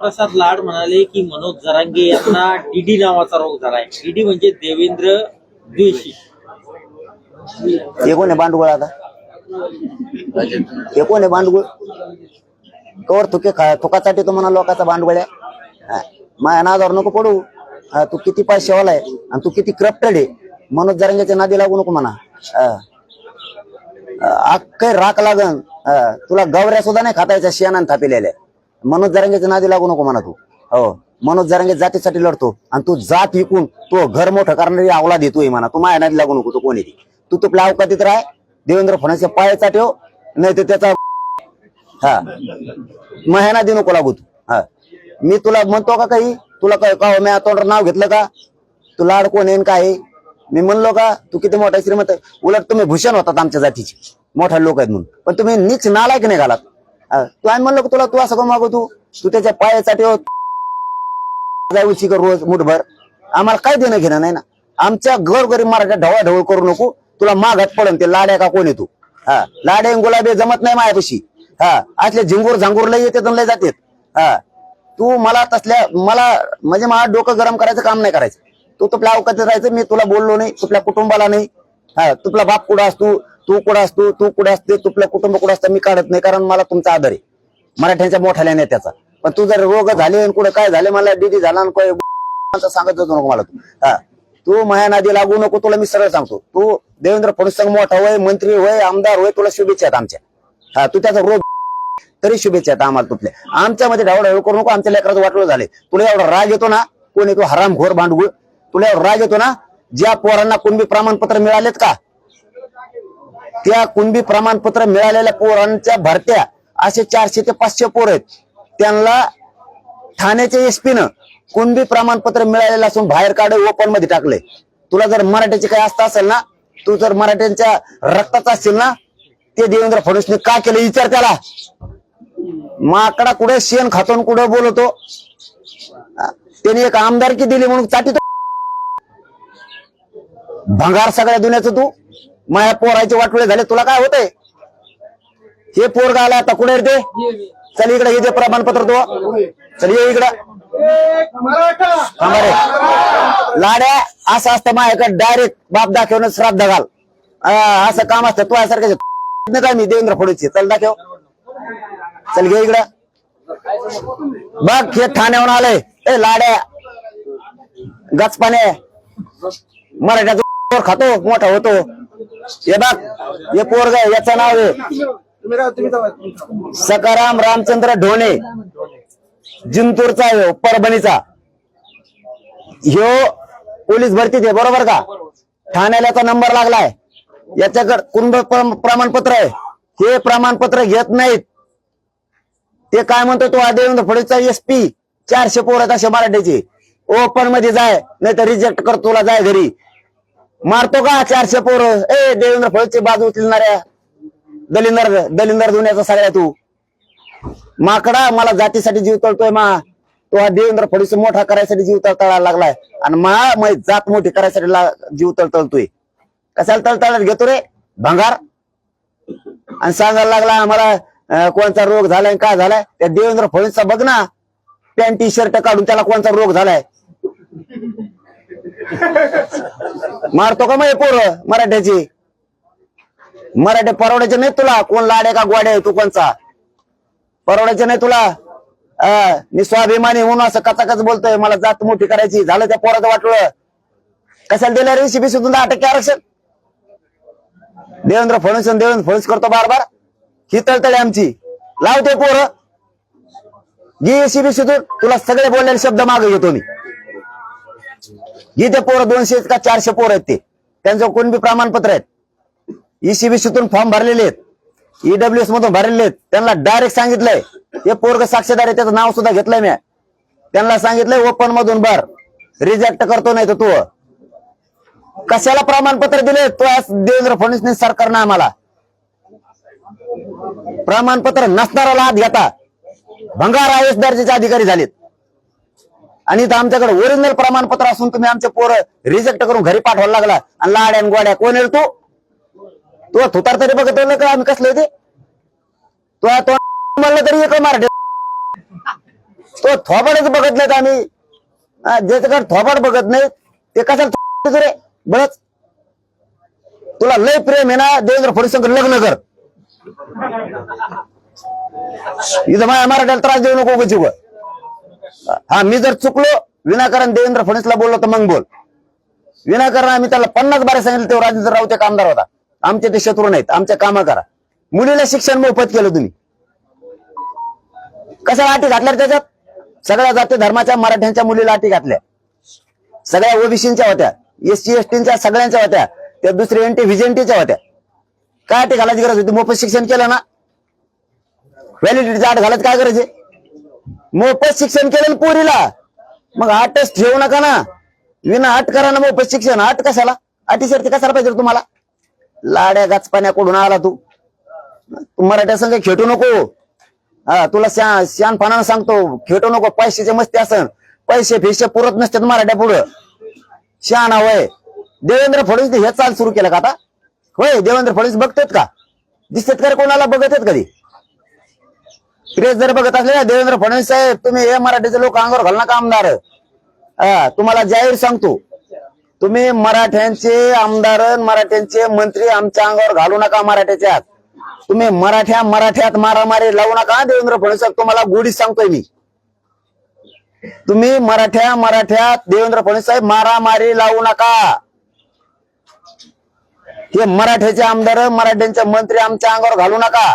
प्रसाद लाड म्हणाले की मनोज जरांगे यांना डीडी नावाचा रोग झालाय. डीडी म्हणजे देवेंद्र द्वेषी हे कोण आहे बांडगुळ आता? हे कोण आहे बांडगुळ? कवर तुके खा तुकासाठी तो म्हणा लोकांचा बांडगुळ आहे. हा. नादावर नको पडू. हा, तू किती पैशावाला आहे आणि तू किती क्रप्टेड आहे. मनोज जरांगेच्या नादी लागू नको म्हणा. हा. अख्खे राख लागन. हा, तुला गवऱ्या सुद्धा नाही खातायच्या शेणान थापिलेल्या. मनोज जरंगेच्या नादी लागू नको म्हणा तू. हो. मनोज जरंगे जातीसाठी लढतो आणि तू जात विकून तो घर मोठं करणारी आवला देतोय म्हणा. तू माझ्या नादी लागू नको तू कोणी ती? तू तुपल्या अवकातीत राह. देवेंद्र फडणवीसच्या पायाचा ठेव. नाही तर त्याचा हा. महिना दे नको लागू तू. हा. मी तुला म्हणतो का काही? तुला काय का मी तोंडावर नाव घेतलं का? तू लाड कोण येईन काय मी म्हणलो का? तू किती मोठा श्रीमंत? उलट तुम्ही भूषण होतात आमच्या जातीचे. मोठा लोक आहेत म्हणून. पण तुम्ही नीच नालायक नाही घालात. तू आम्ही म्हणलो तुला? तू असं का मागू तू. तू त्याच्या पायासाठी हो. ठेव जाय उशी कर रोज मुठभर. आम्हाला काय देणं घेणं नाही ना. आमच्या घर गरीब मराठा ढवळा ढवळ करू नको. तुला मागात पडन ते लाड्या का कोण तू? हा. लाड्या गुलाबी जमत नाही माझ्यापाशी हा. असले झिंगूर झांगूर लय येते लय जातात. हा. तू मला तसल्या मला म्हणजे मला डोकं गरम करायचं काम नाही करायचं. तू तुपल्या अवकाशात राहायचं मी तुला बोललो नाही तुपल्या कुटुंबाला नाही. हा. तुपला बाप कुठं असतो? तू कुठं असतो तू कुठे असते तुपलं कुटुंब कुठं असतं मी काढत नाही कारण मला तुमचा आदर आहे. मराठ्यांच्या मोठ्या नेत्याचा. पण तू जर रोग झाले आणि कुठं काय झाले मला डीडी झाला आणि सांगत होतो नको मला तू. हा. तू माया नादी लागू नको तुला मी सरळ सांगतो. तू देवेंद्र फडणवीस मोठा होय मंत्री होय आमदार होय तुला शुभेच्छा आहेत आमच्या. हा तू त्याचा रोग तरी शुभेच्छा आहेत आम्हाला तुपल्या. आमच्यामध्ये ढवळ करू नको आमच्या लेकराचं वाटलं झाले तुला एवढा राग येतो ना कोणी तू हराम घोर भांडगुळ? तुला एवढा राग येतो ना ज्या पोरांना कुणबी प्रमाणपत्र मिळालेत का? त्या कुणबी प्रमाणपत्र मिळालेल्या पोरांच्या भरत्या असे चारशे ते पाचशे पोर आहेत. त्यांना ठाण्याच्या एसपीनं न कुणबी प्रमाणपत्र मिळालेलं असून बाहेर काढ ओपनमध्ये टाकले. तुला जर मराठ्याचे काही असता असेल ना तू जर मराठ्यांच्या रक्ताचा असेल ना ते देवेंद्र फडणवीसने का केलं? विचार त्याला. माकडा कुठे शेण खातून कुठे बोलतो? त्याने एक आमदारकी दिली म्हणून चाटी भंगार सगळ्या दुनियाचं तू. माझ्या पोराचे वाटोळे झाले तुला काय होतंय? हे पोर आला आता कुठे ते? चल इकडे हे जे प्रमाणपत्र तो चल ये इकडं. थांबा रे. लाड्या असं असतं माझ्याकडे डायरेक्ट बाप दाखवून श्राद्ध घाल. असं काम असतं तू यासारखं काय मी देवेंद्र फडणवीस चल दाखव. चल घे इकडं. बघ हे ठाण्याहून आलंय. ए लाड्या. गचपाने. मराठ्याचा खातो मोठा होतो. हे बघ हे पोरग याचं नाव आहे सकाराम रामचंद्र ढोणे. जिंतूरचा आहे हो, परभणीचा. ह्यो पोलीस भरतीत आहे बरोबर का? ठाण्याला याचा नंबर लागलाय. याच्याकडे कुंभ प्रमाणपत्र आहे. हे प्रमाणपत्र घेत नाहीत. ते काय म्हणतो तो देवेंद्र फडणवीसचा एसपी चारशे पोर आहेत असे मराठीचे. ओपनमध्ये जाय नाही तर रिजेक्ट कर तुला जाय घरी. मारतो का चारशे पोर? ए देवेंद्र फळची बाजू उचलणाऱ्या दलिंदर दलिंदर धुण्याचा सगळ्या तू. माकडा मला जातीसाठी जीव तळतोय मा. तो हा देवेंद्र फडणवीस मोठा करायसाठी जीव तळतळायला लागलाय. आणि मा मै जात मोठी करायसाठी जीव तळतळतोय कशाला तळतळत घेतो रे? भंगार. आणि सांगायला लागला आम्हाला अं, कोणता रोग झालाय काय झालाय? त्या देवेंद्र फडणवीसचा बघ ना. पॅन्ट टी शर्ट काढून त्याला कोणता रोग झालाय? मारतो का मग पोर मराठ्याची? मराठी परवड्याचे नाही तुला. कोण लाडे का गोडे तू कोणचा? परवडायचे नाही तुला. मी स्वाभिमानी म्हणून असं कचाकच बोलतोय. मला जात मोठी करायची. झालं त्या पोराचं वाटलं कशाला दिलं रे? सीबीसी तुझं अटक टक्के आरक्षण? देवेंद्र फडणवीस देवेंद्र फडणवीस करतो बार बार ही तळतळे आमची. लावते जी शिबी सुधून तुला सगळे बोललेले शब्द मागे घेतो मी. इथे पोरं दोनशे का चारशे पोरं आहेत ते? त्यांचं कोण बी प्रमाणपत्र आहेत? ईसीबीसीतून फॉर्म भरलेले आहेत. ईडब्ल्यू एस मधून भरलेले आहेत. त्यांना डायरेक्ट सांगितलंय. हे पोरग साक्षीदार आहे त्याचं नाव सुद्धा घेतलंय मी. त्यांना सांगितलंय ओपन मधून भर. रिजेक्ट करतो नाही तर तू. कशाला प्रमाणपत्र दिले? तो आज देवेंद्र फडणवीस सरकारनं आम्हाला. प्रमाणपत्र नसणाऱ्याला हात घेता. भंगार आय एस दर्जाचे अधिकारी झालेत. आणि इथं आमच्याकडे ओरिजिनल प्रमाणपत्र असून तुम्ही आमचे पोरं रिजेक्ट करून घरी पाठवायला लागला. आणि लाड्या आणि गोड्या कोण येतो तू? थुतार तरी बघत का? आम्ही कसले ते तो तो म्हणलं तरी एक मार तो थोबाडच बघत नाहीत आम्ही. ज्याच्याकडे थोबाड बघत नाही ते कशाला रे? बळच तुला लय प्रेम आहे ना देवेंद्र फडणवीस लग्न कर. इथं माझ्या मराठ्याला त्रास देऊ नको जीव हा मी जर चुकलो विनाकारण देवेंद्र फडणवीसला बोललो तर मग बोल. विनाकारण आम्ही त्याला पन्नास बारे सांगितलं तेव्हा राजेंद्र राऊत एक आमदार होता. आमचे ते शत्रू नाहीत आमच्या कामं करा. मुलीला शिक्षण मोफत केलं तुम्ही. कशाला अटी घातल्या त्याच्यात? सगळ्या जाती धर्माच्या मराठ्यांच्या मुलीला अटी घातल्या. सगळ्या ओबीसीच्या होत्या एस सी सगळ्यांच्या होत्या त्या दुसऱ्या एनटी व्हिजेंटीच्या होत्या. काय अटी घालायची गरज होती? मोफत शिक्षण केलं ना. व्हॅलिडिटीचा आठ घालायची काय गरज आहे? मोफत शिक्षण केलं पोरीला. मग आठच ठेवू नका ना. विना आठ करा ना मोफत शिक्षण. आठ कशाला? अटी शर्ती कशाला पाहिजे तुम्हाला? लाड्या गाचपाण्याकडून आला तू. तू मराठ्या संघ खेटू नको. हा तुला श्या श्यानपणानं सांगतो खेटू नको. पैशाचे मस्ती असन. पैसे फिशे पुरत नसतात मराठ्या पुढं. शहाणा वय. देवेंद्र फडणवीस हे चाल सुरू केलं का आता? होय देवेंद्र फडणवीस बघतात का? दिसतात का कोणाला? बघत आहेत कधी? प्रेस जर बघत असले ना देवेंद्र फडणवीस साहेब तुम्ही हे मराठीचे लोक अंगावर घाल कामदार आमदार. हा तुम्हाला जाहीर सांगतो. तुम्ही मराठ्यांचे आमदार मराठ्यांचे मंत्री आमच्या अंगावर घालू नका मराठ्याच्या तुम्ही मराठ्या मराठ्यात मारामारी लावू नका देवेंद्र फडणवीस साहेब तुम्हाला गोडीच सांगतोय मी. तुम्ही मराठ्या मराठ्यात देवेंद्र फडणवीस साहेब मारामारी लावू नका. हे मराठ्याचे आमदार मराठ्यांचे मंत्री आमच्या अंगावर घालू नका.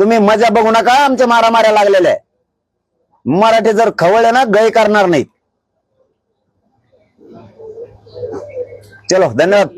तुम्ही मजा बघू नका आमच्या मारामाऱ्या लागलेल्या आहे. मराठी जर खवळले ना गय करणार नाहीत चलो धन्यवाद